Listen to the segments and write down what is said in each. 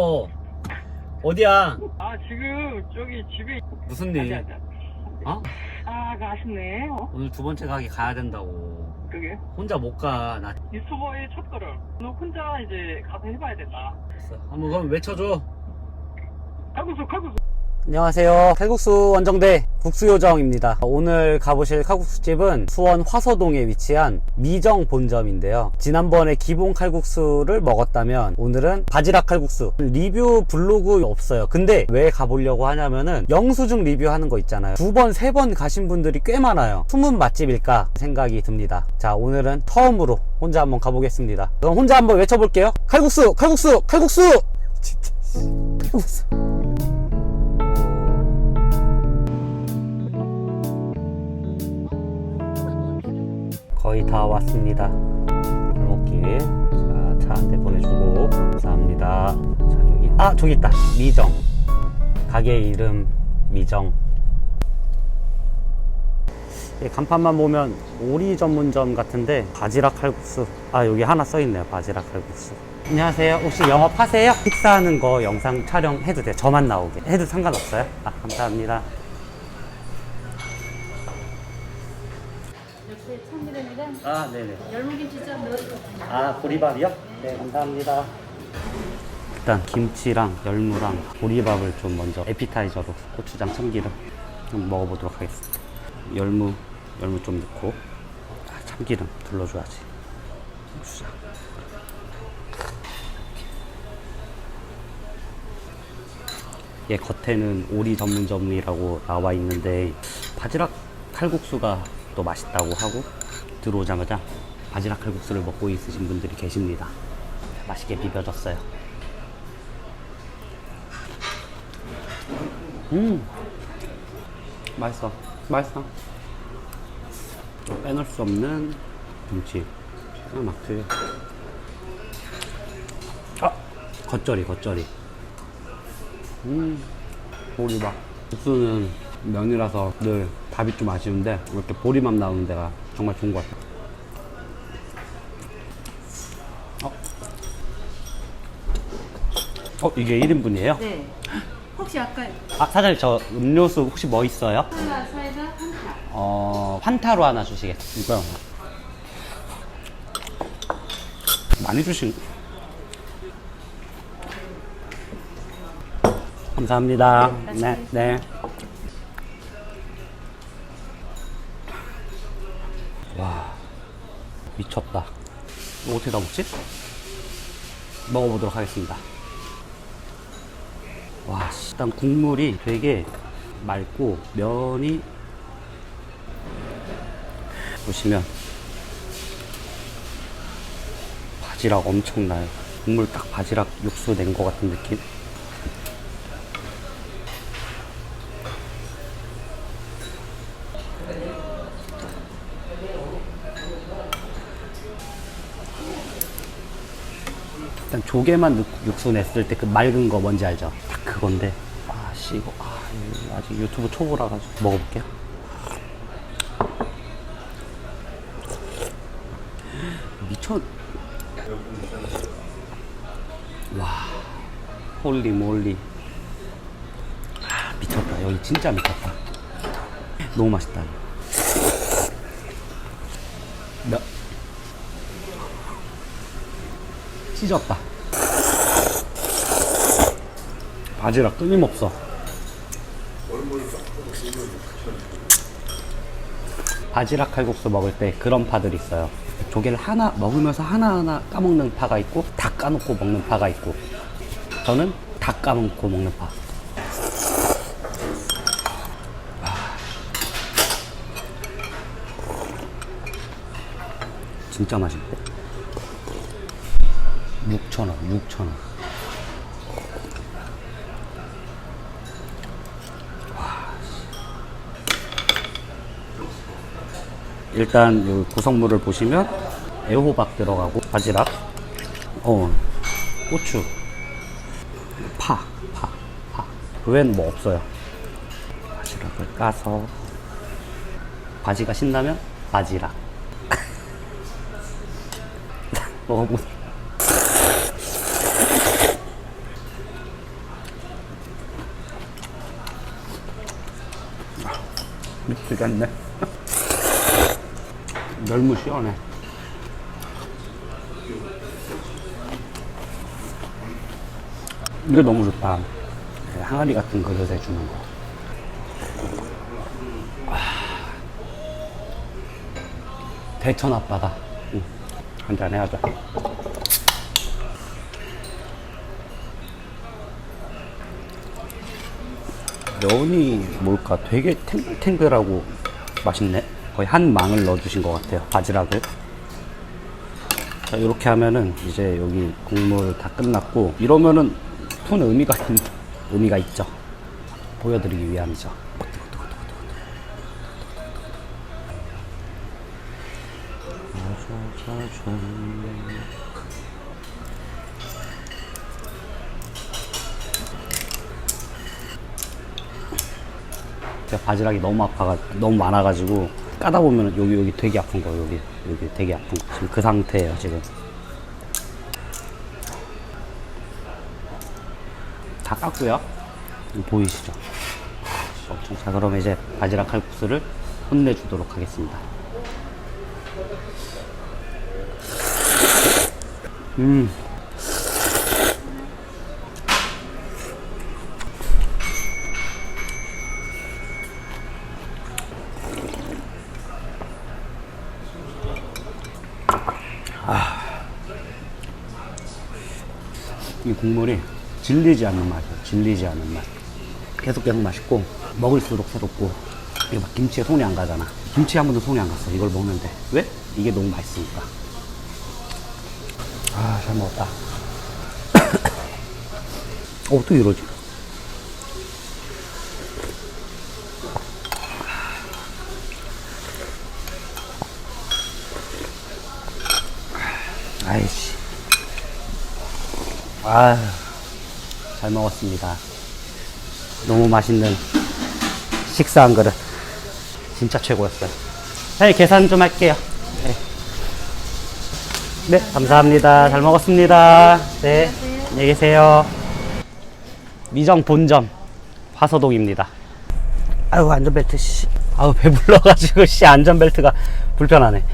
어. 어디야? 아 지금 저기 집에 무슨 일? 아니, 아니. 어? 아그 아쉽네. 어? 오늘 두 번째 가게 가야 된다고. 그게? 혼자 못가나. 유튜버의 첫 걸음. 너 혼자 이제 가서 해봐야 된다. 한번 그럼 외쳐줘. 칼국수 칼국수 안녕하세요. 칼국수 원정대 국수요정입니다. 오늘 가보실 칼국수집은 수원 화서동에 위치한 미정 본점인데요. 지난번에 기본 칼국수를 먹었다면 오늘은 바지락 칼국수 리뷰 블로그 없어요. 근데 왜 가보려고 하냐면은 영수증 리뷰하는 거 있잖아요. 두 번, 세 번 가신 분들이 꽤 많아요. 숨은 맛집일까 생각이 듭니다. 자, 오늘은 처음으로 혼자 한번 가보겠습니다. 그럼 혼자 한번 외쳐볼게요. 칼국수, 칼국수, 칼국수! 진짜. 칼국수. 거의 다 왔습니다. 골목길. 자, 차 한 대 보내주고. 감사합니다. 자, 여기. 아, 저기 있다. 미정. 가게 이름 미정. 이 간판만 보면 오리 전문점 같은데 바지락 칼국수. 아, 여기 하나 써있네요. 바지락 칼국수. 안녕하세요. 혹시 영업하세요? 식사하는 거 영상 촬영해도 돼요? 저만 나오게. 해도 상관없어요? 아, 감사합니다. 옆에 참기름이랑 아, 네네. 열무김치전 넣어주세요. 아, 보리밥이요? 네, 감사합니다. 일단 김치랑 열무랑 보리밥을 좀 먼저 에피타이저로 고추장 참기름 좀 먹어보도록 하겠습니다. 열무, 열무 좀 넣고 아, 참기름 둘러줘야지. 고추장. 얘 겉에는 오리 전문점이라고 나와 있는데 바지락 칼국수가 또 맛있다고 하고 들어오자마자 바지락 칼국수를 먹고 있으신 분들이 계십니다. 맛있게 비벼졌어요. 음, 맛있어, 맛있어. 빼놓을 수 없는 김치. 아, 막히게. 아, 겉절이, 겉절이. 음, 보리밥. 국수는 면이라서 늘 밥이 좀 아쉬운데 이렇게 보리밥 나오는 데가 정말 좋은 것 같아요. 어? 어, 이게 1인분이에요? 네. 혹시 아까 아, 사장님 저 음료수 혹시 뭐 있어요? 하나 사이다 한타. 어, 판타로 하나 주시겠어요? 많이 주신. 감사합니다. 네, 네. 미쳤다. 이거 어떻게 다 먹지? 먹어보도록 하겠습니다. 와, 씨, 일단 국물이 되게 맑고 면이 보시면 바지락 엄청나요. 국물 딱 바지락 육수 낸 것 같은 느낌. 일단 조개만 넣고 육수 냈을 때 그 맑은 거 뭔지 알죠? 딱 그건데 아씨 이거 아, 아직 유튜브 초보라 가지고 먹어볼게요. 미쳤. 와, 홀리 몰리. 아, 미쳤다. 여기 진짜 미쳤다. 너무 맛있다. 몇 찢었다. 바지락 끊임없어. 바지락 칼국수 먹을 때 그런 파들 있어요. 조개를 하나 먹으면서 하나하나 까먹는 파가 있고 다 까놓고 먹는 파가 있고 저는 다 까먹고 먹는 파. 진짜 맛있고 6,000원, 6,000원. 일단 이 구성물을 보시면 애호박 들어가고 바지락, 어, 고추, 파, 파, 파. 그 외에는 뭐 없어요. 바지락을 까서 바지가 신나면 바지락. 먹어보세요. 아, 미치겠네. 열무 시원해. 이거 너무 좋다. 네, 항아리 같은 그릇에 주는 거. 아. 대천 앞바다. 응. 한잔 해야죠. 면이 뭘까? 되게 탱글탱글하고 맛있네. 거의 한 망을 넣어주신 것 같아요. 바지락을. 자, 이렇게 하면은 이제 여기 국물 다 끝났고, 이러면은 푼 의미가, 있, 의미가 있죠. 보여드리기 위함이죠. 제가 바지락이 너무 아파가 너무 많아가지고 까다 보면 여기 여기 되게 아픈 거 여기 여기 되게 아픈 거. 지금 그 상태예요 지금. 다 깠고요. 보이시죠? 엄청 자 그럼 이제 바지락 칼국수를 혼내주도록 하겠습니다. 음 이 국물이 질리지 않는 맛이에요. 질리지 않는 맛. 계속 계속 맛있고 먹을수록 새롭고 이게 막 김치에 손이 안 가잖아. 김치 한 번도 손이 안 갔어. 이걸 먹는데 왜? 이게 너무 맛있으니까. 아, 잘 먹었다. 어, 어떻게 이러지? 아이씨. 아유, 잘 먹었습니다. 너무 맛있는 식사 한 그릇. 진짜 최고였어요. 네, 계산 좀 할게요. 네. 네, 감사합니다. 잘 먹었습니다. 네, 안녕히 계세요. 미정 본점 화서동입니다. 아유, 안전벨트, 씨. 아유, 배불러가지고, 씨, 안전벨트가 불편하네.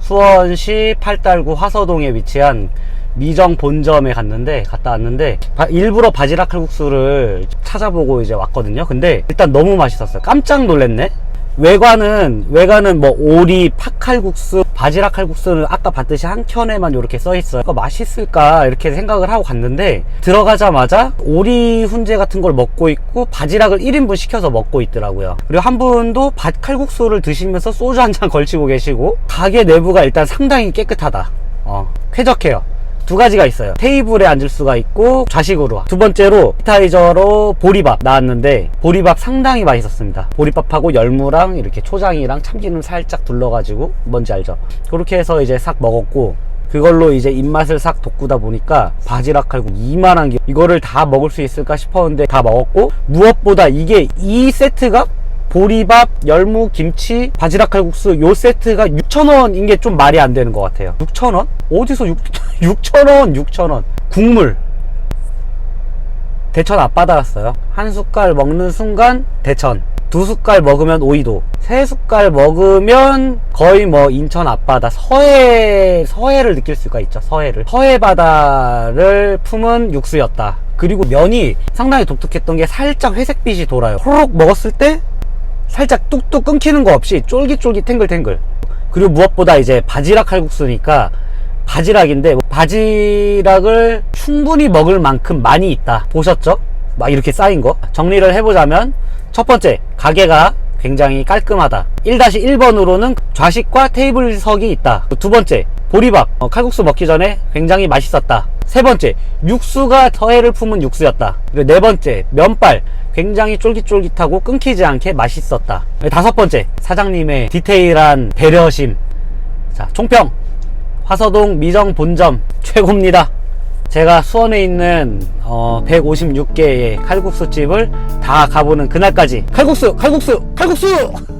수원시 팔달구 화서동에 위치한 미정 본점에 갔는데 갔다 왔는데 바- 일부러 바지락 칼국수를 찾아보고 이제 왔거든요. 근데 일단 너무 맛있었어요. 깜짝 놀랐네. 외관은 외관은 뭐 오리 팥칼국수 바지락 칼국수는 아까 봤듯이 한 켠에만 이렇게 써 있어요. 맛있을까 이렇게 생각을 하고 갔는데 들어가자마자 오리 훈제 같은 걸 먹고 있고 바지락을 1인분 시켜서 먹고 있더라고요. 그리고 한 분도 밭 칼국수를 드시면서 소주 한 잔 걸치고 계시고 가게 내부가 일단 상당히 깨끗하다. 어, 쾌적해요. 두 가지가 있어요. 테이블에 앉을 수가 있고 좌식으로. 두 번째로 피타이저로 보리밥 나왔는데 보리밥 상당히 맛있었습니다. 보리밥하고 열무랑 이렇게 초장이랑 참기름 살짝 둘러가지고 뭔지 알죠? 그렇게 해서 이제 싹 먹었고 그걸로 이제 입맛을 싹 돋구다 보니까 바지락 칼국 이만한 게 이거를 다 먹을 수 있을까 싶었는데 다 먹었고 무엇보다 이게 이 세트가 보리밥, 열무, 김치, 바지락 칼국수 요 세트가 6,000원인 게 좀 말이 안 되는 것 같아요. 6,000원? 어디서 6, 6,000원, 6,000원. 국물. 대천 앞바다였어요. 한 숟갈 먹는 순간 대천. 두 숟갈 먹으면 오이도. 세 숟갈 먹으면 거의 뭐 인천 앞바다 서해, 서해를 느낄 수가 있죠. 서해를. 서해 바다를 품은 육수였다. 그리고 면이 상당히 독특했던 게 살짝 회색빛이 돌아요. 호로록 먹었을 때 살짝 뚝뚝 끊기는 거 없이 쫄깃쫄깃 탱글탱글. 그리고 무엇보다 이제 바지락 칼국수니까 바지락인데 바지락을 충분히 먹을 만큼 많이 있다. 보셨죠? 막 이렇게 쌓인 거. 정리를 해보자면 첫 번째, 가게가 굉장히 깔끔하다. 1-1번으로는 좌식과 테이블석이 있다. 두 번째, 보리밥, 어, 칼국수 먹기 전에 굉장히 맛있었다. 세 번째, 육수가 서해를 품은 육수였다. 그리고 네 번째, 면발, 굉장히 쫄깃쫄깃하고 끊기지 않게 맛있었다. 다섯 번째, 사장님의 디테일한 배려심. 자, 총평. 화서동 미정 본점 최고입니다. 제가 수원에 있는 어, 156개의 칼국수 집을 다 가보는 그날까지 칼국수, 칼국수, 칼국수!